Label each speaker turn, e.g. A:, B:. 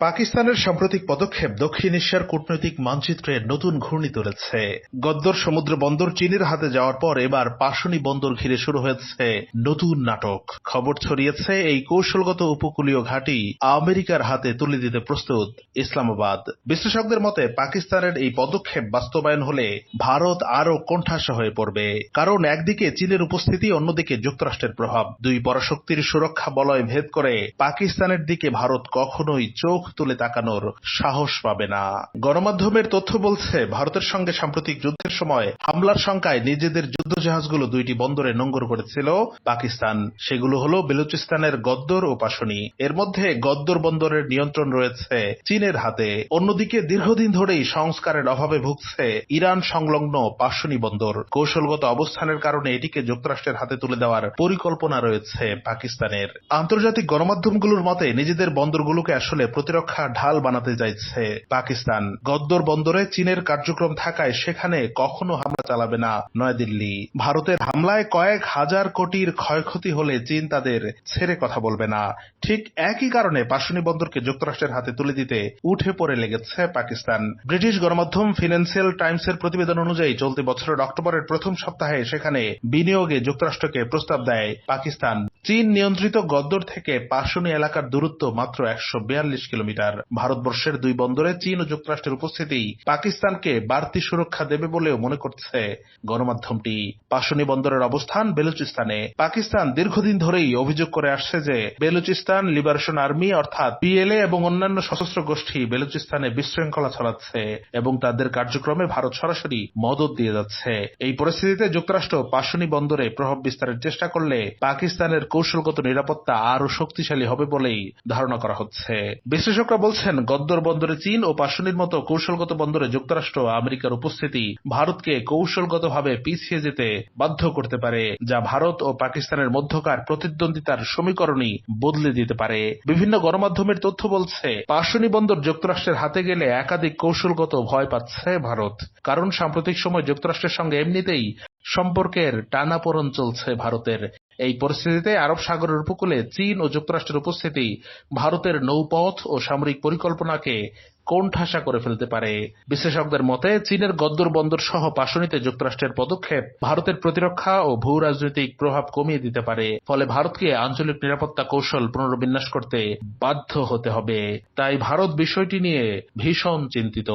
A: পাকিস্তানের সাম্প্রতিক পদক্ষেপ দক্ষিণ এশিয়ার কূটনৈতিক মানচিত্রে নতুন ঘূর্ণি তুলেছে। গদ্দর সমুদ্র বন্দর চীনের হাতে যাওয়ার পর এবার পাশনি বন্দর ঘিরে শুরু হয়েছে নতুন নাটক। খবর ছড়িয়েছে এই কৌশলগত উপকূলীয় ঘাঁটি আমেরিকার হাতে তুলে দিতে প্রস্তুত ইসলামাবাদ। বিশ্লেষকদের মতে, পাকিস্তানের এই পদক্ষেপ বাস্তবায়ন হলে ভারত আরও কোণঠাসা হয়ে পড়বে। কারণ একদিকে চীনের উপস্থিতি, অন্যদিকে যুক্তরাষ্ট্রের প্রভাব। দুই পরাশক্তির সুরক্ষা বলয় ভেদ করে পাকিস্তানের দিকে ভারত কখনোই চোখ তুলে তাকানোর সাহস পাবে না। গণমাধ্যমের তথ্য বলছে, ভারতের সঙ্গে সাম্প্রতিক যুদ্ধের সময় হামলার শঙ্কায় নিজেদের যুদ্ধজাহাজগুলো দুইটি বন্দরে নোঙ্গর করেছিল। পাকিস্তান, সেগুলো হল বেলুচিস্তানের গদ্দর ও পাশনি। এর মধ্যে গদ্দর বন্দরের নিয়ন্ত্রণ রয়েছে চীনের হাতে। অন্যদিকে দীর্ঘদিন ধরেই সংস্কারের অভাবে ভুগছে ইরান সংলগ্ন পাশনি বন্দর। কৌশলগত অবস্থানের কারণে এটিকে যুক্তরাষ্ট্রের হাতে তুলে দেওয়ার পরিকল্পনা রয়েছে পাকিস্তানের। আন্তর্জাতিক গণমাধ্যমগুলোর মতে, নিজেদের বন্দরগুলোকে আসলে প্রতিরক্ষা ঢাল বানাতে চাইছে পাকিস্তান। গদ্দর বন্দরে চীনের কার্যক্রম থাকায় সেখানে কখনো হামলা চালাবে না নয়াদিল্লি। ভারতের হামলায় কয়েক হাজার কোটির ক্ষয়ক্ষতি হলে চীন তাদের ছেড়ে কথা বলবে না। ঠিক একই কারণে পার্শ্বনী বন্দরকে যুক্তরাষ্ট্রের হাতে তুলে দিতে উঠে পড়ে লেগেছে পাকিস্তান। ব্রিটিশ গণমাধ্যম ফিনান্সিয়াল টাইমসের প্রতিবেদন অনুযায়ী চলতি বছরের অক্টোবরের প্রথম সপ্তাহে সেখানে বিনিয়োগে যুক্তরাষ্ট্রকে প্রস্তাব দেয় পাকিস্তান। চীন নিয়ন্ত্রিত গদ্দর থেকে পাশনি এলাকার দূরত্ব মাত্র একশো কিলোমিটার। ভারতবর্ষের দুই বন্দরে চীন ও যুক্তরাষ্ট্রের উপস্থিতি পাকিস্তানকে বাড়তি সুরক্ষা দেবে বলেও মনে করছে গণমাধ্যমটি। পাশনি বন্দরের অবস্থান বেলুচিস্তানে। পাকিস্তান দীর্ঘদিন ধরেই অভিযোগ করে আসছে যে বেলুচিস্তান লিবারেশন আর্মি অর্থাৎ পিএলএ এবং অন্যান্য সশস্ত্র গোষ্ঠী বেলুচিস্তানে বিশৃঙ্খলা ছড়াচ্ছে এবং তাদের কার্যক্রমে ভারত সরাসরি মদত দিয়ে যাচ্ছে। এই পরিস্থিতিতে যুক্তরাষ্ট্র পাশনি বন্দরে প্রভাব বিস্তারের চেষ্টা করলে পাকিস্তানের কৌশলগত নিরাপত্তা আরও শক্তিশালী হবে বলেই ধারণা করা হচ্ছে। বিশ্লেষকরা বলছেন, গদ্দর বন্দরে চীন ও পাশনির মতো কৌশলগত বন্দরে যুক্তরাষ্ট্র আমেরিকার উপস্থিতি ভারতকে কৌশলগতভাবে পিছিয়ে যেতে বাধ্য করতে পারে, যা ভারত ও পাকিস্তানের মধ্যকার প্রতিদ্বন্দ্বিতার সমীকরণই বদলে দিতে পারে। বিভিন্ন গণমাধ্যমের তথ্য বলছে পাশনি বন্দর যুক্তরাষ্ট্রের হাতে গেলে একাধিক কৌশলগত ভয় পাচ্ছে ভারত, কারণ সাম্প্রতিক সময় যুক্তরাষ্ট্রের সঙ্গে এমনিতেই সম্পর্কের টানাপোড়ন চলছে ভারতের। এই পরিস্থিতিতে আরব সাগরের উপকূলে চীন ও যুক্তরাষ্ট্রের উপস্থিতি ভারতের নৌপথ ও সামরিক পরিকল্পনাকে কোণঠাসা করে ফেলতে পারে। বিশ্লেষকদের মতে, চীনের গদ্দর বন্দর সহ পাশনিতে যুক্তরাষ্ট্রের পদক্ষেপ ভারতের প্রতিরক্ষা ও ভূ রাজনৈতিক প্রভাব কমিয়ে দিতে পারে। ফলে ভারতকে আঞ্চলিক নিরাপত্তা কৌশল পুনর্বিন্যাস করতে বাধ্য হতে হবে। তাই ভারত বিষয়টি নিয়ে ভীষণ চিন্তিত।